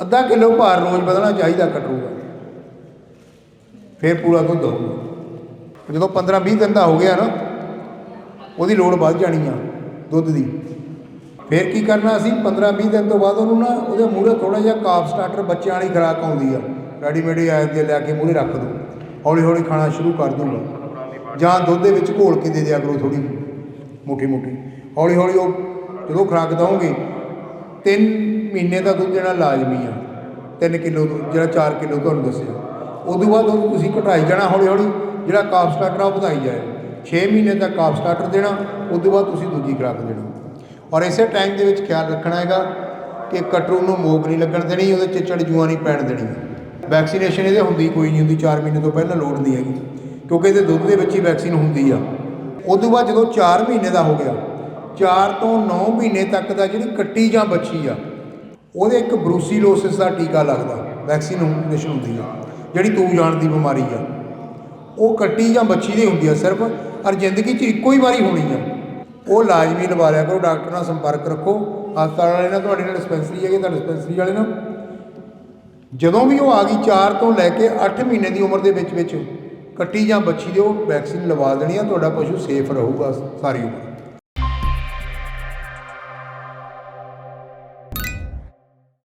ਅੱਧਾ ਕਿਲੋ ਭਾਰ ਰੋਜ਼ ਵਧਣਾ ਚਾਹੀਦਾ ਕਟਰੂਗਾ ਫਿਰ ਪੂਰਾ ਦੁੱਧ ਹੋਊਗਾ। ਜਦੋਂ 15 20 ਦਿਨ ਦਾ ਹੋ ਗਿਆ ਨਾ, ਉਹਦੀ ਲੋੜ ਵੱਧ ਜਾਣੀ ਆ ਦੁੱਧ ਦੀ। ਫਿਰ ਕੀ ਕਰਨਾ ਅਸੀਂ? 15 20 ਦਿਨ ਤੋਂ ਬਾਅਦ ਉਹਨੂੰ ਨਾ ਉਹਦੇ ਮੂਹਰੇ ਥੋੜਾ ਜਿਹਾ ਕਾਫ ਸਟਾਰਟਰ ਬੱਚਿਆਂ ਵਾਲੀ ਖੁਰਾਕ ਆਉਂਦੀ ਆ। ਰੈਡੀਮੇਡ ਆਇਆ ਤੇ ਲਿਆ ਕੇ ਮੂਹਰੇ ਰੱਖ ਦੋ। ਹੌਲੀ ਹੌਲੀ ਖਾਣਾ ਸ਼ੁਰੂ ਕਰ ਦੂੰਗਾ। ਜਾਂ ਦੁੱਧ ਦੇ ਵਿੱਚ ਘੋਲ ਕੇ ਦੇ ਦਿਆ ਕਰੋ ਥੋੜੀ ਮੋਟੀ ਮੋਟੀ ਹੌਲੀ ਹੌਲੀ ਉਹ ਜਦੋਂ ਖੁਰਾਕ ਦਵਾਂਗੇ ਤਿੰਨ ਮਹੀਨੇ ਦਾ ਦੁੱਧ ਦੇਣਾ ਲਾਜ਼ਮੀ ਆ। 3 ਕਿਲੋ ਜਿਹੜਾ 4 ਕਿਲੋ ਤੁਹਾਨੂੰ ਦੱਸਿਆ। ਉਦੋਂ ਬਾਅਦ ਉਹ ਤੁਸੀਂ ਘਟਾਈ ਜਾਣਾ ਹੌਲੀ ਹੌਲੀ ਜਿਹੜਾ ਕਾਫ ਸਟਾਰਟਰ ਆ ਉਹ ਵਧਾਈ ਜਾਏ। 6 ਮਹੀਨੇ ਦਾ ਕਾਫ ਸਟਾਰਟਰ ਦੇਣਾ ਉਦੋਂ ਬਾਅਦ ਤੁਸੀਂ ਦੂਜੀ ਖੁਰਾਕ ਦੇਣਾ। ਔਰ ਇਸੇ ਟਾਈਮ ਦੇ ਵਿੱਚ ਖਿਆਲ ਰੱਖਣਾ ਹੈਗਾ ਕਿ ਕਟਰੂ ਨੂੰ ਮੋਗ ਨਹੀਂ ਲੱਗਣ ਦੇਣੀ, ਉਹਦੇ ਚਿੱਚੜ ਜੂਆਂ ਨਹੀਂ ਪੈਣ ਦੇਣੀ। ਵੈਕਸੀਨੇਸ਼ਨ ਇਹਦੇ ਹੁੰਦੀ ਕੋਈ ਨਹੀਂ ਹੁੰਦੀ 4 ਮਹੀਨੇ ਤੋਂ ਪਹਿਲਾਂ ਲੋੜ ਨਹੀਂ ਹੈਗੀ। ਕਿਉਂਕਿ ਇਹਦੇ ਦੁੱਧ ਦੇ ਵਿੱਚ ਹੀ ਵੈਕਸੀਨ ਹੁੰਦੀ ਆ। ਉਦੋਂ ਬਾਅਦ ਜਦੋਂ 4 ਮਹੀਨੇ ਦਾ ਹੋ ਗਿਆ 4 ਤੋਂ 9 ਮਹੀਨੇ ਤੱਕ ਦਾ ਜਿਹੜੀ ਕੱਟੀ ਜਾਂ ਬੱਚੀ ਆ, ਉਹਦੇ ਇੱਕ ਬਰੂਸੀਲੋਸਿਸ ਦਾ ਟੀਕਾ ਲੱਗਦਾ, ਵੈਕਸੀਨੇਸ਼ਨ ਹੁੰਦੀ ਆ, ਜਿਹੜੀ ਤੂੰ ਜਾਣ ਦੀ ਬਿਮਾਰੀ ਆ। ਉਹ ਕੱਟੀ ਜਾਂ ਬੱਚੀ ਦੀ ਹੁੰਦੀ ਆ ਸਿਰਫ, ਔਰ ਜ਼ਿੰਦਗੀ 'ਚ ਇੱਕੋ ਹੀ ਵਾਰੀ ਹੋਣੀ ਆ। ਉਹ ਲਾਜ਼ਮੀ ਲਵਾ ਲਿਆ ਕਰੋ, ਡਾਕਟਰ ਨਾਲ ਸੰਪਰਕ ਰੱਖੋ, ਹਸਪਤਾਲ ਵਾਲੇ ਨਾਲ, ਤੁਹਾਡੇ ਨਾਲ ਡਿਸਪੈਂਸਰੀ ਹੈਗੀ ਤਾਂ ਡਿਸਪੈਂਸਰੀ ਵਾਲੇ ਨਾਲ। ਜਦੋਂ ਵੀ ਉਹ ਆ ਗਈ 4 ਤੋਂ ਲੈ ਕੇ 8 ਮਹੀਨੇ ਦੀ ਉਮਰ ਦੇ ਵਿੱਚ ਵਿੱਚ ਕੱਟੀ ਜਾਂ ਬੱਚੀ ਦੇ ਉਹ ਵੈਕਸੀਨ ਲਵਾ ਦੇਣੀ ਆ, ਤੁਹਾਡਾ ਪਸ਼ੂ ਸੇਫ ਰਹੂਗਾ ਸਾਰੀ ਉਮਰ।